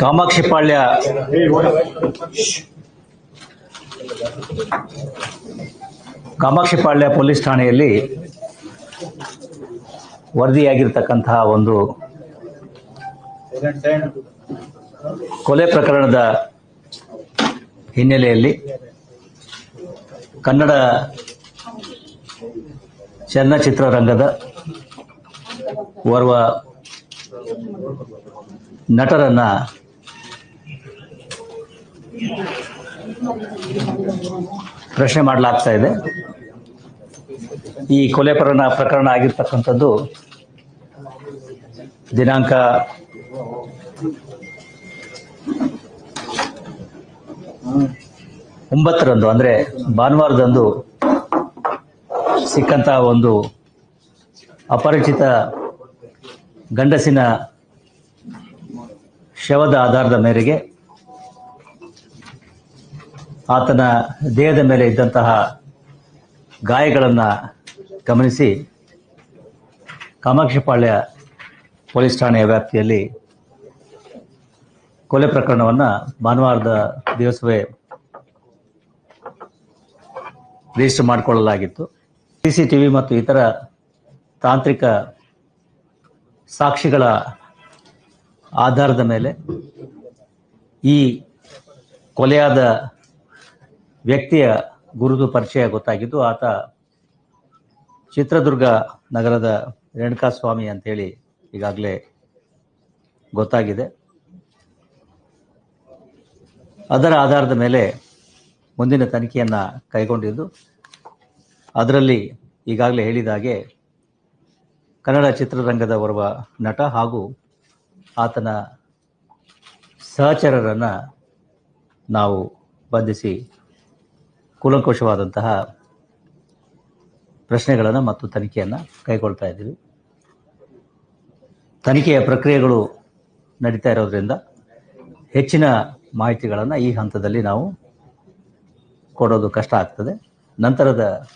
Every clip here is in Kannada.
ಕಾಮಾಕ್ಷಿಪಾಳ್ಯ ಕಾಮಾಕ್ಷಿಪಾಳ್ಯ ಪೊಲೀಸ್ ಠಾಣೆಯಲ್ಲಿ ವರದಿಯಾಗಿರ್ತಕ್ಕಂತಹ ಒಂದು ಕೊಲೆ ಪ್ರಕರಣದ ಹಿನ್ನೆಲೆಯಲ್ಲಿ ಕನ್ನಡ ಚಲನಚಿತ್ರರಂಗದ ಓರ್ವ ನಟರನ್ನ ಪ್ರಶ್ನೆ ಮಾಡಲಾಗ್ತಾ ಇದೆ. ಈ ಕೊಲೆ ಪ್ರಕರಣ ಪ್ರಕರಣ ಆಗಿರ್ತಕ್ಕಂಥದ್ದು ದಿನಾಂಕ ಒಂಬತ್ತರಂದು, ಅಂದ್ರೆ ಭಾನುವಾರದಂದು ಸಿಕ್ಕಂತಹ ಒಂದು ಅಪರಿಚಿತ ಗಂಡಸಿನ ಶವದ ಆಧಾರದ ಮೇರೆಗೆ ಆತನ ದೇಹದ ಮೇಲೆ ಇದ್ದಂತಹ ಗಾಯಗಳನ್ನು ಗಮನಿಸಿ ಕಾಮಾಕ್ಷಿಪಾಳ್ಯ ಪೊಲೀಸ್ ಠಾಣೆಯ ವ್ಯಾಪ್ತಿಯಲ್ಲಿ ಕೊಲೆ ಪ್ರಕರಣವನ್ನು ಭಾನುವಾರದ ದಿವಸವೇ ರಿಜಿಸ್ಟರ್ ಮಾಡಿಕೊಳ್ಳಲಾಗಿತ್ತು. ಸಿ ಸಿ ಟಿ ವಿ ಮತ್ತು ಇತರ ತಾಂತ್ರಿಕ ಸಾಕ್ಷಿಗಳ ಆಧಾರದ ಮೇಲೆ ಈ ಕೊಲೆಯಾದ ವ್ಯಕ್ತಿಯ ಗುರುತು ಪರಿಚಯ ಗೊತ್ತಾಗಿದ್ದು, ಆತ ಚಿತ್ರದುರ್ಗ ನಗರದ ರೇಣುಕಾಸ್ವಾಮಿ ಅಂತೇಳಿ ಈಗಾಗಲೇ ಗೊತ್ತಾಗಿದೆ. ಅದರ ಆಧಾರದ ಮೇಲೆ ಮುಂದಿನ ತನಿಖೆಯನ್ನು ಕೈಗೊಂಡಿದ್ದು ಅದರಲ್ಲಿ ಈಗಾಗಲೇ ಹೇಳಿದ ಹಾಗೆ ಕನ್ನಡ ಚಿತ್ರರಂಗದ ಓರ್ವ ನಟ ಹಾಗೂ ಆತನ ಸಹಚರರನ್ನು ನಾವು ಬಂಧಿಸಿ ಕೂಲಂಕುಷವಾದಂತಹ ಪ್ರಶ್ನೆಗಳನ್ನು ಮತ್ತು ತನಿಖೆಯನ್ನು ಕೈಗೊಳ್ತಾ ಇದ್ದೀವಿ. ತನಿಖೆಯ ಪ್ರಕ್ರಿಯೆಗಳು ನಡೀತಾ ಇರೋದ್ರಿಂದ ಹೆಚ್ಚಿನ ಮಾಹಿತಿಗಳನ್ನು ಈ ಹಂತದಲ್ಲಿ ನಾವು ಕೊಡೋದು ಕಷ್ಟ ಆಗ್ತದೆ. ನಂತರದ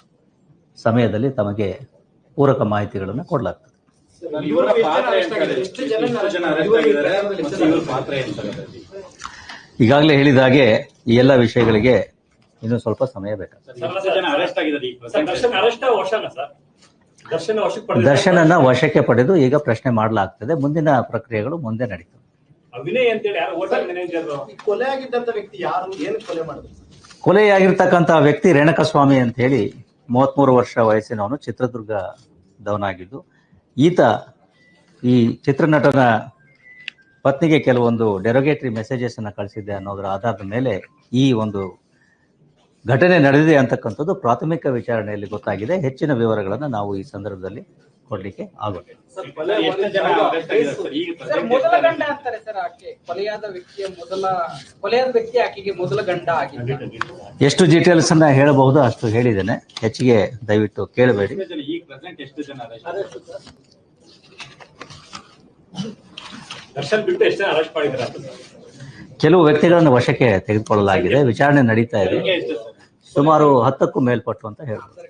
ಸಮಯದಲ್ಲಿ ತಮಗೆ ಪೂರಕ ಮಾಹಿತಿಗಳನ್ನು ಕೊಡಲಾಗ್ತದೆ. ಇವರ ಪಾತ್ರ ಎಷ್ಟು ಜನ ಅರೆಸ್ಟ್ ಆಗಿದ್ದಾರೆ. ಇವರ ಪಾತ್ರ ಎಂತಾರೆ ಈಗಾಗಲೇ ಹೇಳಿದ ಹಾಗೆ ಈ ಎಲ್ಲ ವಿಷಯಗಳಿಗೆ ಇನ್ನು ಸ್ವಲ್ಪ ಸಮಯ ಬೇಕಾಗ್ತದೆ ದರ್ಶನನ ಜನ ಅರೆಸ್ಟ್ ಆಗಿದ್ದಾರೆ ಸರ್ present? ದರ್ಶನ್ ಅರೆಸ್ಟ್ ವಶನ ಸರ್? ದರ್ಶನ ವಶಕ್ಕೆ ಪಡೆದ ದರ್ಶನನ್ನ ವಶಕ್ಕೆ ಪಡೆದು ಈಗ ಪ್ರಶ್ನೆ ಮಾಡಲಾಗ್ತದೆ. ಮುಂದಿನ ಪ್ರಕ್ರಿಯೆಗಳು ಮುಂದೆ ನಡೀತವೆ. ಅಭಿನಯ್ ಅಂತೇಳಿ ಯಾರು? ಹೋಟೆಲ್ ಮ್ಯಾನೇಜರ್ ಕೊಲೆ ಆಗಿದ್ದಂತ ವ್ಯಕ್ತಿ ಯಾರು? ಏನು ಕೊಲೆ ಮಾಡಿದ್ರು? ಕೊಲೆಯಾಗಿರ್ತಕ್ಕಂಥ ವ್ಯಕ್ತಿ ರೇಣಕಸ್ವಾಮಿ ಅಂತ ಹೇಳಿ ಮೂವತ್ಮೂರು ವರ್ಷ ವಯಸ್ಸಿನವನು ಚಿತ್ರದುರ್ಗದವನಾಗಿದ್ದು ಈತ ಈ ಚಿತ್ರನಟನ ಪತ್ನಿಗೆ ಕೆಲವೊಂದು ಡೆರೋಗೇಟರಿ ಮೆಸೇಜಸ್ ಅನ್ನ ಕಳಿಸಿದ್ದೆ ಅನ್ನೋದರ ಆಧಾರದ ಮೇಲೆ ಈ ಒಂದು ಘಟನೆ ನಡೆದಿದೆ ಅಂತಕ್ಕಂಥದ್ದು ಪ್ರಾಥಮಿಕ ವಿಚಾರಣೆಯಲ್ಲಿ ಗೊತ್ತಾಗಿದೆ. ಹೆಚ್ಚಿನ ವಿವರಗಳನ್ನು ನಾವು ಈ ಸಂದರ್ಭದಲ್ಲಿ ಕೊಡಲಿಕ್ಕೆ ಆಗುತ್ತೆ ಎಷ್ಟು ಜನ ಅರೆಸ್ಟ್ ಆಗಿದ್ದಾರೆ ಸರ್? ಈಗ ಸರ್ ಮೊದಲ ಗಂಡ ಅಂತಾರೆ ಸರ್ ಆಕೆ. ಕೊಲೆಯಾದ ವ್ಯಕ್ತಿಯ ಮೊದಲ ಕೊಲೆಯಾದ ವ್ಯಕ್ತಿ ಆಕೆಗೆ ಮೊದಲ ಗಂಡ ಆಗಿದೆ ಎಷ್ಟು ಡೀಟೇಲ್ಸ್ ಅನ್ನ ಹೇಳಬಹುದು ಅಷ್ಟು ಹೇಳಿದ್ದೇನೆ. ಹೆಚ್ಚಿಗೆ ದಯವಿಟ್ಟು ಕೇಳಬೇಡಿ. ಕೆಲವು ವ್ಯಕ್ತಿಗಳನ್ನು ವಶಕ್ಕೆ ತೆಗೆದುಕೊಳ್ಳಲಾಗಿದೆ. ವಿಚಾರಣೆ ನಡೀತಾ ಇದೆ. ಸುಮಾರು ಹತ್ತಕ್ಕೂ ಮೇಲ್ಪಟ್ಟು ಅಂತ ಹೇಳ್ಬೋದು.